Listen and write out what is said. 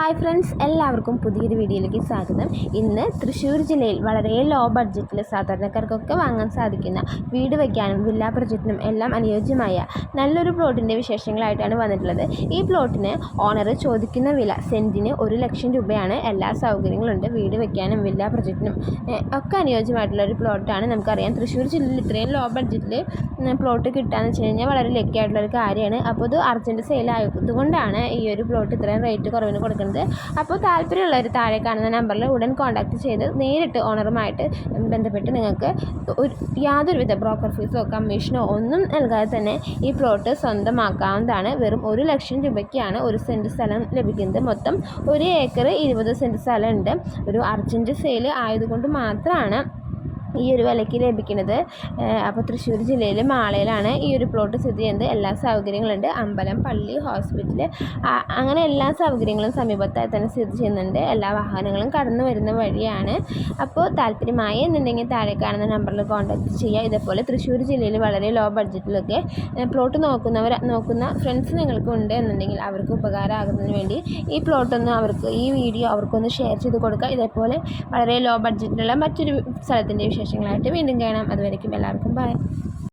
Hi friends എല്ലാവർക്കും പുതിയൊരു വീഡിയോയിലേക്ക് സ്വാഗതം. ഇന്ന് തൃശ്ശൂർ ജില്ലയിൽ വളരെ ലോ ബഡ്ജറ്റിൽ സാധാരണക്കാർക്കൊക്കെ വാങ്ങാൻ സാധിക്കുന്ന വീട് വയ്ക്കാനും വില്ലാ പ്രൊജക്റ്റിനും എല്ലാം അനുയോജ്യമായ നല്ലൊരു പ്ലോട്ടിന്റെ വിശേഷങ്ങളായിട്ടാണ് വന്നിട്ടുള്ളത്. ഈ പ്ലോട്ടിന് ഓണർ ചോദിക്കുന്ന വില സെന്റിന് ഒരു ലക്ഷം രൂപയാണ്. എല്ലാ സൗകര്യങ്ങളുണ്ട്. വീട് വയ്ക്കാനും വില്ലാ പ്രൊജക്റ്റിനും ഒക്കെ അനുയോജ്യമായിട്ടുള്ള ഒരു പ്ലോട്ടാണ് നമുക്കറിയാം. തൃശ്ശൂർ ജില്ലയിൽ ഇത്രയും ലോ ബഡ്ജറ്റിൽ പ്ലോട്ട് കിട്ടുകയെന്ന് വെച്ച് കഴിഞ്ഞാൽ വളരെ ലക്കി ആയിട്ടുള്ള ഒരു കാര്യമാണ്. അപ്പോൾ ഇത് അർജന്റ് സെയിലായതുകൊണ്ടാണ് ഈ ഒരു പ്ലോട്ട് ഇത്രയും റേറ്റ് കുറവിന് കൊടുക്കുന്നത്. അപ്പോൾ താല്പര്യമുള്ളവർ താഴെ കാണുന്ന നമ്പറിൽ ഉടൻ കോൺടാക്ട് ചെയ്ത് നേരിട്ട് ഓണറുമായിട്ട് ബന്ധപ്പെട്ട് നിങ്ങൾക്ക് യാതൊരുവിധ ബ്രോക്കർ ഫീസോ കമ്മീഷനോ ഒന്നും നൽകാതെ തന്നെ ഈ പ്ലോട്ട് സ്വന്തമാക്കാവുന്നതാണ്. വെറും ഒരു ലക്ഷം രൂപയ്ക്കാണ് ഒരു സെന്റ് സ്ഥലം ലഭിക്കുന്നത്. മൊത്തം ഒരു ഏക്കർ ഇരുപത് സെന്റ് സ്ഥലമുണ്ട്. ഒരു അർജന്റ് സെയിൽ ആയതുകൊണ്ട് മാത്രമാണ് ഈ ഒരു വിലയ്ക്ക് ലഭിക്കുന്നത്. അപ്പോൾ തൃശ്ശൂർ ജില്ലയിൽ മാളയിലാണ് ഈ ഒരു പ്ലോട്ട് സ്ഥിതി ചെയ്യുന്നത്. എല്ലാ സൗകര്യങ്ങളുണ്ട്. അമ്പലം പള്ളി ഹോസ്പിറ്റൽ അങ്ങനെ എല്ലാ സൗകര്യങ്ങളും സമീപത്തായി തന്നെ സ്ഥിതി ചെയ്യുന്നുണ്ട്. എല്ലാ വാഹനങ്ങളും കടന്നു വരുന്ന വഴിയാണ്. അപ്പോൾ താല്പര്യമായി എന്നുണ്ടെങ്കിൽ താഴെ കാണുന്ന നമ്പറിൽ കോൺടാക്റ്റ് ചെയ്യുക. ഇതേപോലെ തൃശ്ശൂർ ജില്ലയിൽ വളരെ ലോ ബഡ്ജറ്റിലൊക്കെ പ്ലോട്ട് നോക്കുന്നവർ നോക്കുന്ന ഫ്രണ്ട്സ് നിങ്ങൾക്ക് ഉണ്ട് എന്നുണ്ടെങ്കിൽ അവർക്ക് ഉപകാരമാകുന്നതിന് വേണ്ടി ഈ പ്ലോട്ടൊന്ന് അവർക്ക് ഈ വീഡിയോ അവർക്കൊന്ന് ഷെയർ ചെയ്ത് കൊടുക്കുക. ഇതേപോലെ വളരെ ലോ ബഡ്ജറ്റിലുള്ള മറ്റൊരു സ്ഥലത്തിന്റെ വിശേഷങ്ങളായിട്ട് വീണ്ടും കാണാം. അതുവരേക്കും എല്ലാവർക്കും ബൈ